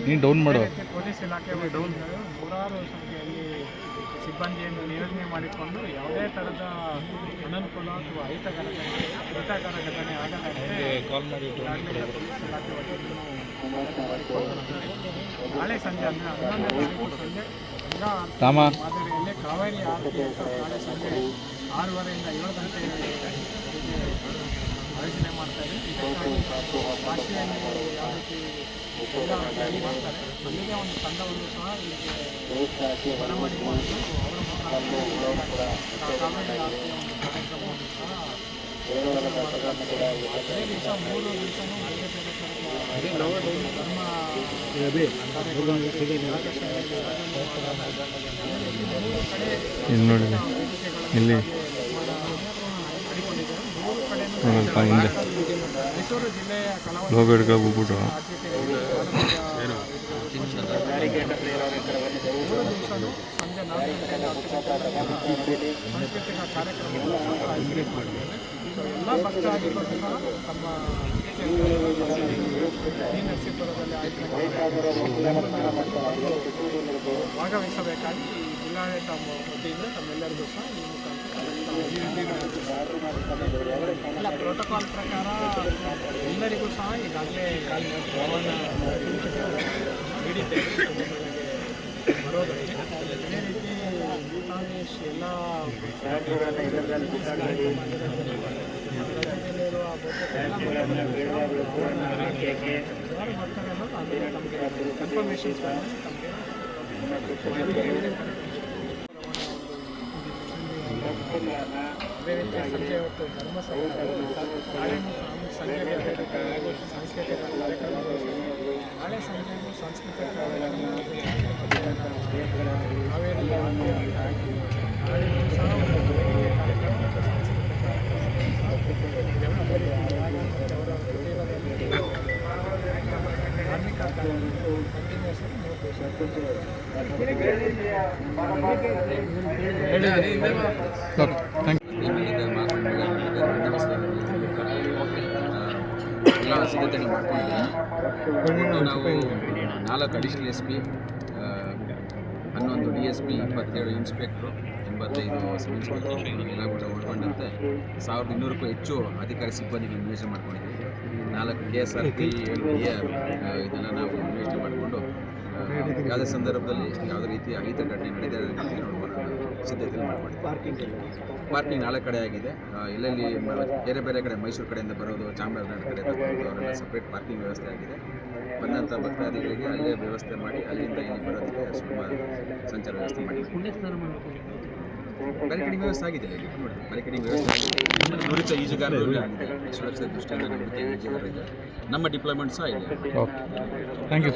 ನೀನು ಡೌನ್ ಮಾಡೋ. ಪೊಲೀಸ್ ಇಲಾಖೆ ಡೌನ್ ನೂರಾರು ಸಂಖ್ಯೆಯಲ್ಲಿ ಸಿಬ್ಬಂದಿಯನ್ನು ನಿಯೋಜನೆ ಮಾಡಿಕೊಂಡು ಯಾವುದೇ ಥರದ ಅನನುಕೂಲ ಅಥವಾ ಅಹಿತಕರ ಹಿತಕರ ಘಟನೆ ಆಗದಂತೆ ಪೊಲೀಸ್ ಇಲಾಖೆ ವತಿಯಿಂದ ನಾಳೆ ಸಂಜೆ ಅಂದರೆ ಹನ್ನೊಂದನೇ ತಾರೀಕು ಸಂಜೆ ಗಂಗಾ ಮಾದರಿಯಲ್ಲಿ ಕಾವೇರಿ ಆರತಿ ನಾಳೆ ಸಂಜೆ ಆರೂವರೆಯಿಂದ ಏಳು ಗಂಟೆವರೆಗೆ ಕಾಶಿಯಲ್ಲಿ ಯಾವ ರೀತಿ ಒಂದು ತಂಡವನ್ನು ಸಹ ದಿವಸ ಮೂರು ಇಲ್ಲಿ ಹಿಂದೆ. ಮೈಸೂರು ಜಿಲ್ಲೆಯ ಹಿಡ್ಕೊಂಡು ಹೋಗ್ಬಿಟ್ಟು ಮೂರು ದಿವಸನೂ ಸಂಜೆ ನಾಲ್ಕು ಗಂಟೆಗೆ ಸಾಂಸ್ಕೃತಿಕ ಕಾರ್ಯಕ್ರಮವನ್ನು ಸಹ ಆಯೋಜನೆ ಮಾಡಿದ್ದೇವೆ ಸೊ ಎಲ್ಲ ಭಕ್ತಾದಿಗಳು ಸಹ ತಮ್ಮ ಈ ನರಸೀಪುರದಲ್ಲಿ ಆಯೋಜನೆ ಭಾಗವಹಿಸಬೇಕಾಗಿ ಜಿಲ್ಲಾಡಳಿತ ವತಿಯಿಂದ ತಮ್ಮೆಲ್ಲರಿಗೂ ಸಹ ಈ ಮುಖಾಂತರ ಪ್ರೋಟೋಕಾಲ್ ಪ್ರಕಾರ ಎಲ್ಲರಿಗೂ ಸಹ ಈಗಾಗಲೇ ಭವನ ನೀಡಿದ್ದೇವೆ ಬರೋದಕ್ಕೆ ಅದೇ ರೀತಿ ಭೂತಾನೇಶ್ ಎಲ್ಲ ಕನ್ಫರ್ಮೇಷನ್ಸ್ ಅದೇ ರೀತಿ ಸಂಜೆ ಹೊತ್ತು ಧರ್ಮಸಭೆ ನಾಳೆ ಸಂಜೆಗೆ ಅದೇ ರೀತಿ ಹಾಗೂ ಸಾಂಸ್ಕೃತಿಕ ಕಾರ್ಯಕ್ರಮಗಳು ನಾಳೆ ಸಂಜೆಗೂ ಸಾಂಸ್ಕೃತಿಕ ಕಾರ್ಯಕ್ರಮ ಕಾವೇರಿ ಆರತಿ ನಾಳೆಗೂ ಸಹ ಒಂದು ಬೇರೆ ಕಾರ್ಯಕ್ರಮ ಮತ್ತು ಸಾಂಸ್ಕೃತಿಕ ಕಾರ್ಯಕ್ರಮ ಅದೇ ರೀತಿ ಅವರ ಕುಟೀರದಲ್ಲಿ ಧಾರ್ಮಿಕ ಕಾರ್ಯಕ್ರಮ ಕಂಟಿನ್ಯೂಸ್ ಆಗಿ ಮೂರು ದಿವಸ ಥ್ಯಾಂಕ್ ಮಾಡ್ಕೊಂಡಿದ್ದೀವಿ ನಾವು ನಾಲ್ಕು ಅಡಿಷನಲ್ ಎಸ್ ಪಿ ಹನ್ನೊಂದು ಡಿ ಎಸ್ ಪಿ ಇಪ್ಪತ್ತೇಳು ಇನ್ಸ್ಪೆಕ್ಟ್ರು ಎಂಬತ್ತೈದು ಸಬ್ ಇನ್ಸ್ಪೆಕ್ಟರ್ ಎಲ್ಲ ಕೂಡ ಒಳಗೊಂಡಂತೆ ಸಾವಿರದ ಇನ್ನೂರಕ್ಕೂ ಹೆಚ್ಚು ಅಧಿಕಾರಿ ಸಿಬ್ಬಂದಿಗೆ ನಿಯೋಜನೆ ಮಾಡ್ಕೊಂಡಿದ್ದೀವಿ ನಾಲ್ಕು ಕೆ ಎಸ್ ಆರ್ ಪಿ ಇದೆಲ್ಲ ನಾವು ಯಾವುದೇ ಸಂದರ್ಭದಲ್ಲಿ ಯಾವುದೇ ರೀತಿ ಅಹಿತ ಘಟನೆ ನಡೆದ ನೋಡ್ಕೊಂಡು ಸಿದ್ಧತೆ ಪಾರ್ಕಿಂಗ್ ನಾಲ್ಕು ಕಡೆ ಆಗಿದೆ. ಎಲ್ಲೆಲ್ಲಿ ಬೇರೆ ಬೇರೆ ಕಡೆ ಮೈಸೂರು ಕಡೆಯಿಂದ ಬರೋದು, ಚಾಮರಾಜನಗರ ಕಡೆ ಬರೋದು, ಅವರೆಲ್ಲ ಸಪ್ರೇಟ್ ಪಾರ್ಕಿಂಗ್ ವ್ಯವಸ್ಥೆ ಆಗಿದೆ. ಬಂದಂಥ ಭಕ್ತಾದಿಗಳಿಗೆ ಅಲ್ಲೇ ವ್ಯವಸ್ಥೆ ಮಾಡಿ ಅಲ್ಲಿಂದ ಇಲ್ಲಿ ಬರೋದಕ್ಕೆ ಸುಲಭ ಸಂಚಾರ ವ್ಯವಸ್ಥೆ ಮಾಡಿ. ಬ್ಯಾರಿಕೇಡಿಂಗ್ ವ್ಯವಸ್ಥೆ ಆಗಿದೆ ಇಲ್ಲಿ ನೋಡಿ ಬ್ಯಾರಿಕೇಡಿಂಗ್ ವ್ಯವಸ್ಥೆ ಆಗಿದೆ. ನುರಿತ. ಸುರಕ್ಷತೆ ದೃಷ್ಟಿಯಿಂದ ನುರಿತ ಈಜುಗಾರರು ನಮ್ಮ ಡಿಪ್ಲಾಯ್ಮೆಂಟ್ ಸಹ ಇದೆ. Thank you